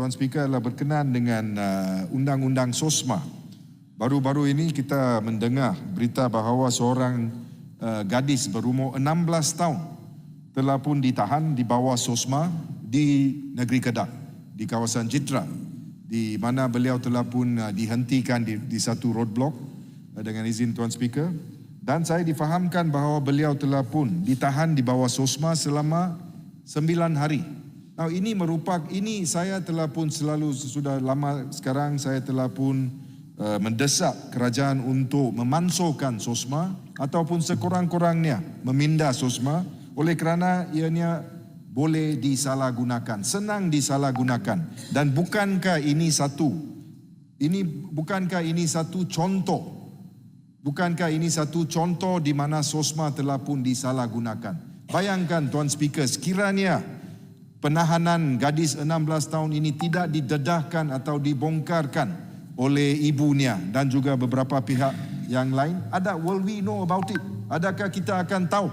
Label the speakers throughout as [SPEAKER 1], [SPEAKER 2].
[SPEAKER 1] Tuan Speaker adalah berkenaan dengan uh, undang-undang SOSMA. Baru-baru ini kita mendengar berita bahawa seorang uh, gadis berumur 16 tahun telah pun ditahan di bawah SOSMA di negeri Kedah, di kawasan Jitra, di mana beliau telah pun uh, dihentikan di, di satu roadblock uh, dengan izin Tuan Speaker. Dan saya difahamkan bahawa beliau telah pun ditahan di bawah SOSMA selama sembilan hari. Now ini merupakan ini saya telah pun selalu sudah lama sekarang saya telah pun uh, mendesak kerajaan untuk memansuhkan SOSMA ataupun sekurang-kurangnya meminda SOSMA. Oleh kerana ianya boleh disalahgunakan, senang disalahgunakan. Dan bukankah ini satu ini bukankah ini satu contoh? Bukankah ini satu contoh di mana SOSMA telah pun disalahgunakan? Bayangkan Tuan Speaker, sekiranya penahanan gadis 16 tahun ini tidak didedahkan atau dibongkarkan oleh ibunya dan juga beberapa pihak yang lain, ada will we know about it? Adakah kita akan tahu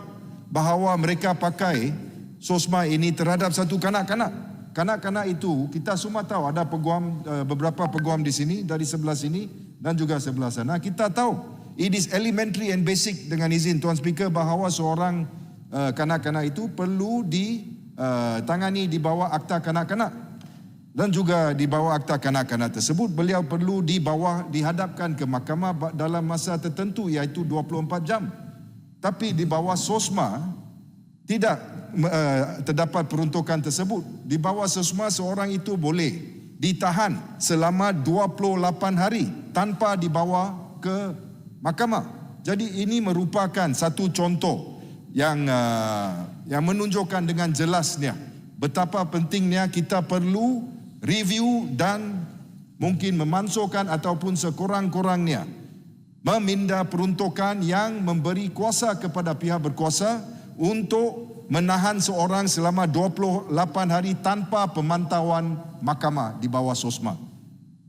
[SPEAKER 1] bahawa mereka pakai SOSMA ini terhadap satu kanak-kanak? Kanak-kanak itu kita semua tahu ada peguam eh, beberapa peguam di sini dari sebelah sini dan juga sebelah sana. Kita tahu It is elementary and basic dengan izin Tuan Speaker bahawa seorang uh, kanak-kanak itu perlu ditangani uh, di bawah akta kanak-kanak dan juga di bawah akta kanak-kanak tersebut beliau perlu di bawah dihadapkan ke mahkamah dalam masa tertentu iaitu 24 jam. Tapi di bawah SOSMA tidak uh, terdapat peruntukan tersebut. Di bawah SOSMA seorang itu boleh ditahan selama 28 hari tanpa dibawa ke mahkamah. Jadi ini merupakan satu contoh yang uh, yang menunjukkan dengan jelasnya betapa pentingnya kita perlu review dan mungkin memansuhkan ataupun sekurang-kurangnya meminda peruntukan yang memberi kuasa kepada pihak berkuasa untuk menahan seorang selama 28 hari tanpa pemantauan mahkamah di bawah SOSMA.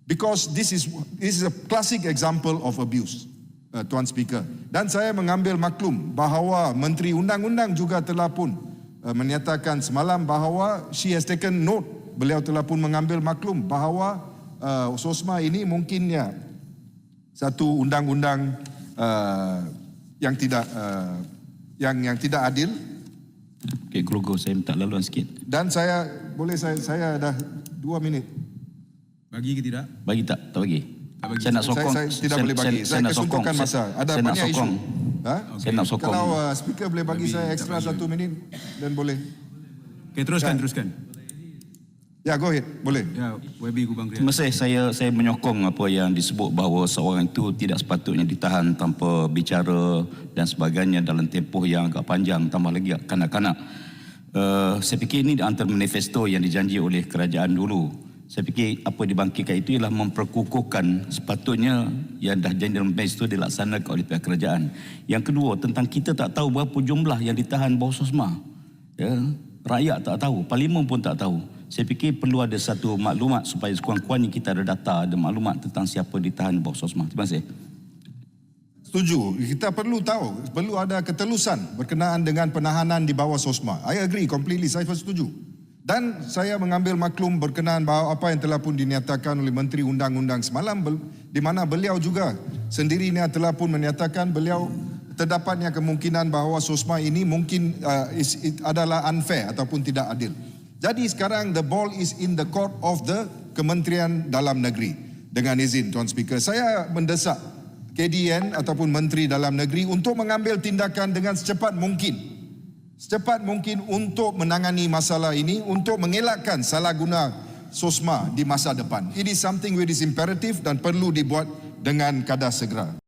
[SPEAKER 1] Because this is this is a classic example of abuse uh, Tuan Speaker. Dan saya mengambil maklum bahawa Menteri Undang-Undang juga telah pun uh, menyatakan semalam bahawa she has taken note, beliau telah pun mengambil maklum bahawa uh, SOSMA ini mungkinnya satu undang-undang uh, yang tidak uh, yang yang tidak adil.
[SPEAKER 2] Okey, keluarga saya minta laluan sikit.
[SPEAKER 1] Dan saya boleh saya saya dah dua minit.
[SPEAKER 3] Bagi ke tidak?
[SPEAKER 2] Bagi tak? Tak bagi.
[SPEAKER 3] Bagi.
[SPEAKER 2] Saya nak
[SPEAKER 1] Saya,
[SPEAKER 2] sokong.
[SPEAKER 1] saya tidak boleh bagi. Saya, saya
[SPEAKER 2] nak sokong.
[SPEAKER 1] kesuntukan masa.
[SPEAKER 2] Saya-
[SPEAKER 1] Ada
[SPEAKER 2] saya nak
[SPEAKER 1] banyak isu.
[SPEAKER 2] sokong.
[SPEAKER 1] Ha?
[SPEAKER 2] Saya nak sokong.
[SPEAKER 1] Kalau uh, speaker boleh bagi saya ekstra satu minit dan boleh.
[SPEAKER 3] Okay, teruskan,
[SPEAKER 1] Ya.
[SPEAKER 3] teruskan.
[SPEAKER 1] Ya, go ahead. Boleh.
[SPEAKER 3] Ya, YB Kubang Krian.
[SPEAKER 2] Terima kasih saya saya menyokong apa yang disebut bahawa seorang itu tidak sepatutnya ditahan tanpa bicara dan sebagainya dalam tempoh yang agak panjang tambah lagi kanak-kanak. Uh, saya fikir ini di antara manifesto yang dijanji oleh kerajaan dulu. Saya fikir apa dibangkitkan itu ialah memperkukuhkan sepatutnya yang dah janji dalam manifesto dilaksanakan oleh pihak kerajaan. Yang kedua tentang kita tak tahu berapa jumlah yang ditahan bawah sosma. Ya, rakyat tak tahu, parlimen pun tak tahu. Saya fikir perlu ada satu maklumat supaya sekurang-kurangnya kita ada data, ada maklumat tentang siapa ditahan di bawah sosma. Terima kasih.
[SPEAKER 1] Setuju. Kita perlu tahu, perlu ada ketelusan berkenaan dengan penahanan di bawah SOSMA. I agree completely, saya setuju. Dan saya mengambil maklum berkenaan bahawa apa yang telah pun dinyatakan oleh Menteri Undang-Undang semalam di mana beliau juga sendirinya telah pun menyatakan beliau terdapatnya kemungkinan bahawa SOSMA ini mungkin uh, is, it adalah unfair ataupun tidak adil. Jadi sekarang the ball is in the court of the Kementerian Dalam Negeri. Dengan izin Tuan Speaker, saya mendesak KDN ataupun Menteri Dalam Negeri untuk mengambil tindakan dengan secepat mungkin. Secepat mungkin untuk menangani masalah ini, untuk mengelakkan salah guna SOSMA di masa depan. It is something which is imperative dan perlu dibuat dengan kadar segera.